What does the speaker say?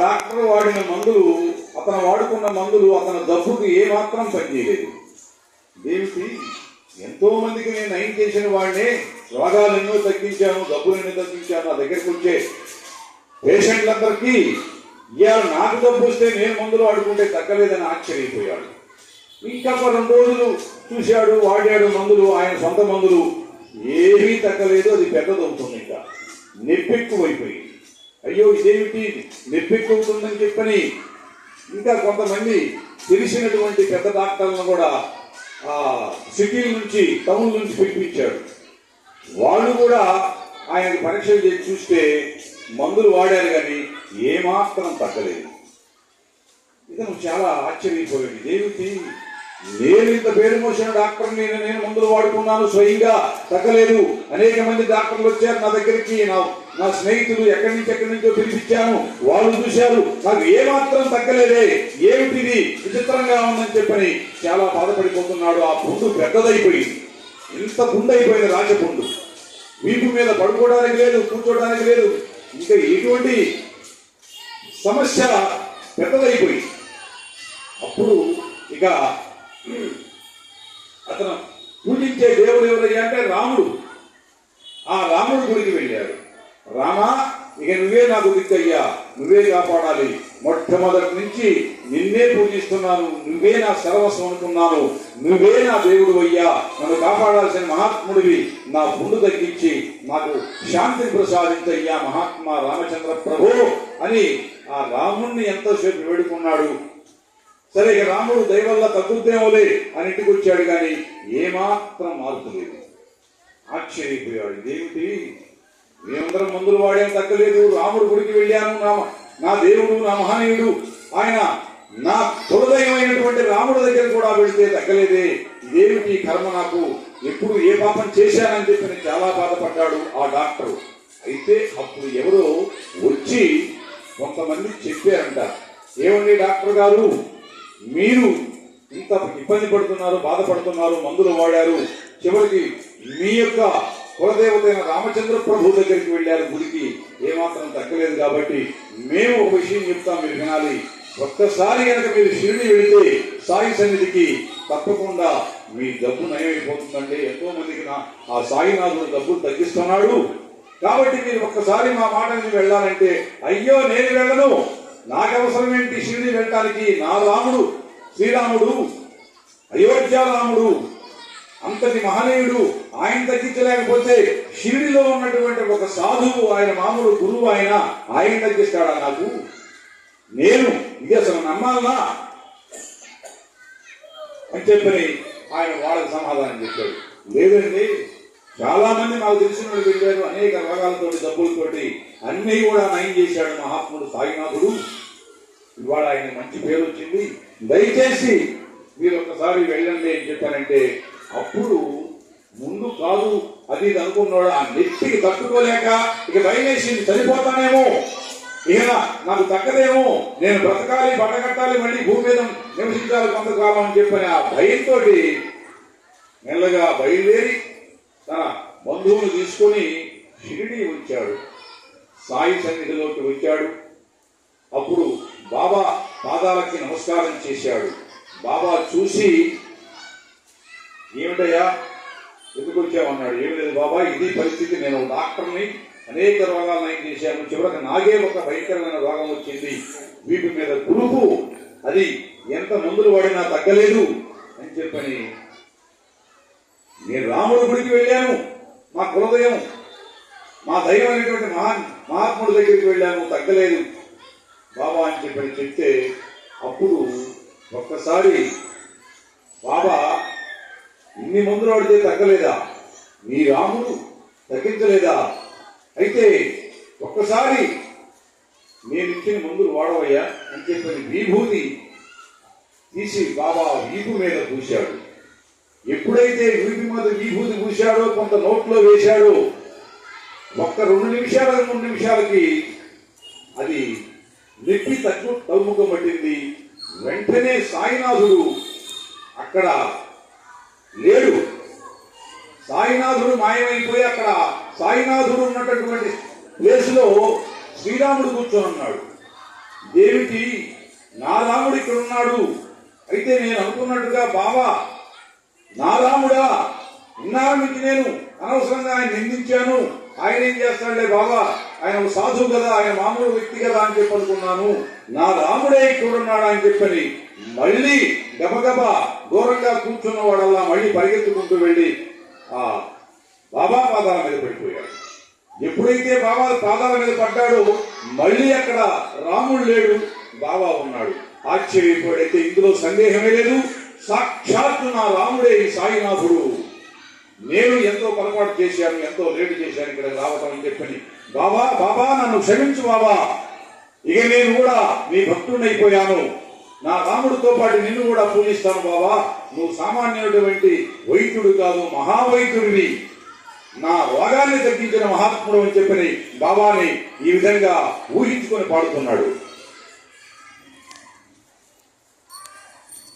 Doctor వాడిన మందులు అతను వాడుకున్న మందులు అతని జబ్బుకి ఏమాత్రం పనిచేయలేదు. దేనికి ఎంతో మందికి నేను నయం చేసిన వాడినే రోగాలు ఎన్నో తగ్గించాను డబ్బులు ఎన్నో తగ్గించాను నా దగ్గరికి వచ్చే పేషెంట్లందరికీ ఇవాళ నాకు డబ్బు వస్తే నేను మందులు వాడుకుంటే తగ్గలేదని ఆశ్చర్యపోయాడు. ఇంకా రెండు రోజులు చూశాడు వాడాడు మందులు ఆయన సొంత మందులు. ఏమీ తగ్గలేదు అది పెద్దదవుతుంది ఇంకా. నొప్పెక్కువైపోయింది అయ్యో ఇదేమిటి? నొప్పెక్కువుతుందని చెప్పని ఇంకా కొంతమంది తెలిసినటువంటి పెద్ద డాక్టర్లను కూడా ఆ సిటీ నుంచి టౌన్ నుంచి పిలిపించాడు వాళ్ళు కూడా ఆయన పరీక్షలు చేసి చూస్తే మందులు వాడారు కానీ ఏమాత్రం తగ్గలేదు. ఇతను చాలా ఆశ్చర్యపోయాడు. ఇదేమిటి? నేను ఇంత పేరు మోసిన డాక్టర్ నేను నేను మందులు వాడుకున్నాను స్వయంగా. తగ్గలేదు. అనేక మంది డాక్టర్లు వచ్చారు నా దగ్గరికి. నా నా స్నేహితులు ఎక్కడి నుంచి ఎక్కడి నుంచో పిలిపించాను. వాళ్ళు చూశారు. నాకు ఏమాత్రం తగ్గలేదే. ఏమిటిది? విచిత్రంగా ఉందని చెప్పని చాలా బాధపడిపోతున్నాడు. ఆ పుండు పెద్దదైపోయింది. ఇంత పుండు అయిపోయింది రాజపుండు. వీపు మీద పడుకోవడానికి లేదు కూర్చోడానికి లేదు. ఇంకా ఎటువంటి సమస్య పెద్దదైపోయింది. అప్పుడు ఇక అతను పూజించే దేవుడు ఎవరయ్యా అంటే రాముడు. ఆ రాముడు గుడికి వెళ్ళాడు. రామా ఇక నువ్వే నాకు దిక్కయ్యా నువ్వే కాపాడాలి. మొట్టమొదటి నుంచి నిన్నే పూజిస్తున్నాను. నువ్వే నా సర్వస్వం అనుకున్నాను. నువ్వే నా దేవుడు అయ్యా. నన్ను కాపాడాల్సిన మహాత్ముడివి నా పుండు తగ్గించి నాకు శాంతిని ప్రసాదించయ్యా మహాత్మా రామచంద్ర ప్రభు అని ఆ రాముణ్ణి ఎంతోసేపు వేడుకున్నాడు. సరే ఇక రాముడు దయవల్ల తగ్గుద్దేమోలే అని ఇంటికి వచ్చాడు కానీ ఏమాత్రం మార్పు లేదు ఆశ్చర్యపోయాడు. ఇదేమిటి? మేమందరం మందులు వాడేం తగ్గలేదు. రాముడు గుడికి వెళ్ళాను. నా నా దేవుడు నా మహనీయుడు. ఆయన నా కులదైనటువంటి రాముడి దగ్గర కూడా వెళితే తగ్గలేదే. ఇదేమిటి కర్మ నాకు? ఎప్పుడు ఏ పాపం చేశానని చెప్పి నేను చాలా బాధపడ్డాడు ఆ డాక్టర్. అయితే అప్పుడు ఎవరో వచ్చి కొంతమంది చెప్పారంట. ఏమండి డాక్టర్ గారు? మీరు ఇంత ఇబ్బంది పడుతున్నారు బాధపడుతున్నారు మందులు వాడారు చివరికి మీ యొక్క కులదేవతైన రామచంద్ర ప్రభు దగ్గరికి వెళ్ళారు గుడికి ఏమాత్రం తగ్గలేదు కాబట్టి మేము ఒక విషయం చెప్తాం మీరు వినాలి. ఒక్కసారి కనుక మీరు షిరిడి వెళితే సాయి సన్నిధికి తప్పకుండా మీ డబ్బు నయమైపోతుందండి. ఎంతో మందికి నా ఆ సాయినాథుడు డబ్బులు తగ్గిస్తున్నాడు. కాబట్టి మీరు ఒక్కసారి మా మాట విని వెళ్ళాలంటే అయ్యో నేను వెళ్ళను. నాకవసరం ఏంటి షిరిడి వెళ్ళటానికి నా రాముడు శ్రీరాముడు అయోధ్య రాముడు అంతటి మహనీయుడు ఆయన తగ్గించలేకపోతే షిరిడిలో ఉన్నటువంటి ఒక సాధువు ఆయన మామూలు గురువు ఆయన ఆయన తగ్గిస్తాడా నాకు? నేను ఇది అసలు నమ్మాలనా అని చెప్పని ఆయన వాళ్ళకి సమాధానం చెప్పాడు. లేదండి చాలా మంది నాకు తెలిసిన వెళ్ళారు అనేక రోగాలతో డబ్బులతోటి అన్ని కూడా నయం చేశాడు మహాత్ముడు సాయినాథుడు. ఇవాళ ఆయన మంచి పేరు వచ్చింది దయచేసి మీరు ఒకసారి వెళ్ళండి అని చెప్పారంటే అప్పుడు ముందు కాదు అది ఇది అనుకున్నాడు. ఆ నెత్తికి తట్టుకోలేక ఇక బయలేసి చనిపోతానేమో. ఇక నాకు తగ్గదేమో. నేను బ్రతకాలి పడగట్టాలి మళ్ళీ భూమి మీద నివసించాలి కొంతకాలం అని చెప్పని ఆ భయంతో మెల్లగా బయలుదేరి తన బంధువును తీసుకొని షిరిడి వచ్చాడు. సాయి సన్నిధిలోకి వచ్చాడు. అప్పుడు బాబా పాదాలకి నమస్కారం చేశాడు. బాబా చూసి ఏమిటయ్యా? ఎందుకు వచ్చామన్నాడు ఏమి లేదు బాబా ఇది పరిస్థితి. నేను డాక్టర్ని అనేక రోగాలు నయం చేశాను. చివరికి నాగే ఒక భయంకరమైన రోగం వచ్చింది. వీటి మీద కురుపు అది ఎంత మందులు వాడినా తగ్గలేదు అని చెప్పని నేను రాముడి గుడికి వెళ్ళాను. మా కులదయం మా దైవం అనేటువంటి మహా మహాత్ముడి దగ్గరికి వెళ్ళాను తగ్గలేదు. బాబా అని చెప్పని చెప్తే అప్పుడు ఒక్కసారి బాబా ఇన్ని మందులు వాడితే తగ్గలేదా? మీ రాముడు తగ్గించలేదా? అయితే ఒక్కసారి నేను ఇచ్చిన మందులు వాడవయ్యా అని చెప్పని విభూతి తీసి బాబా వీపు మీద చూశాడు ఎప్పుడైతే వీపు మీద విభూతి పూశాడో కొంత నోట్లో వేశాడో ఒక్క రెండు నిమిషాల మూడు నిమిషాలకి అది నెప్పి తగ్గు తగ్గుముఖం పట్టింది. వెంటనే సాయినాథుడు అక్కడ లేడు. సాయినాథుడు మాయమైపోయి అక్కడ సాయినాథుడు ఉన్నటువంటి ప్లేసులో శ్రీరాముడు కూర్చొని ఉన్నాడు దేవికి నా రాముడు ఇక్కడ ఉన్నాడు అయితే నేను అనుకున్నట్టుగా బావా నా రాముడా ఉన్నారా మీకు నేను అనవసరంగా ఆయన నిందించాను. ఆయన ఏం చేస్తాడులే బాబా ఆయన ఒక సాధువు కదా ఆయన మామూలు వ్యక్తి కదా అని చెప్పి అనుకున్నాను. నా రాముడే ఇక్కడ ఉన్నాడు అని చెప్పని మళ్ళీ గబగబా దూరంగా కూర్చున్న వాడల్లా మళ్ళీ పరిగెత్తుకుంటూ వెళ్ళి ఆ బాబా పాదాల మీద పడిపోయాడు. ఎప్పుడైతే బాబా పాదాల మీద పడ్డాడో మళ్ళీ అక్కడ రాముడు లేడు బాబా ఉన్నాడు. ఆశ్చర్యపోడైతే ఇందులో సందేహమే లేదు. సాక్షాత్తు నా రాముడే ఈ సాయినాథుడు. నేను ఎంతో పొరపాటు చేశాను ఎంతో లేటు చేశాను ఇక్కడ రావటం అని చెప్పని. బాబా బాబా నన్ను క్షమించు బాబా. ఇక నేను కూడా నీ భక్తుడైపోయాను నా రాముడితో పాటు నిన్ను కూడా పూజిస్తాను బాబా. నువ్వు సామాన్యుడటువంటి వైద్యుడు కాదు మహావైద్యుడివి. నా రోగాన్ని తగ్గించిన మహాత్ముడు అని చెప్పని బాబాని ఈ విధంగా ఊహించుకొని పాడుతున్నాడు.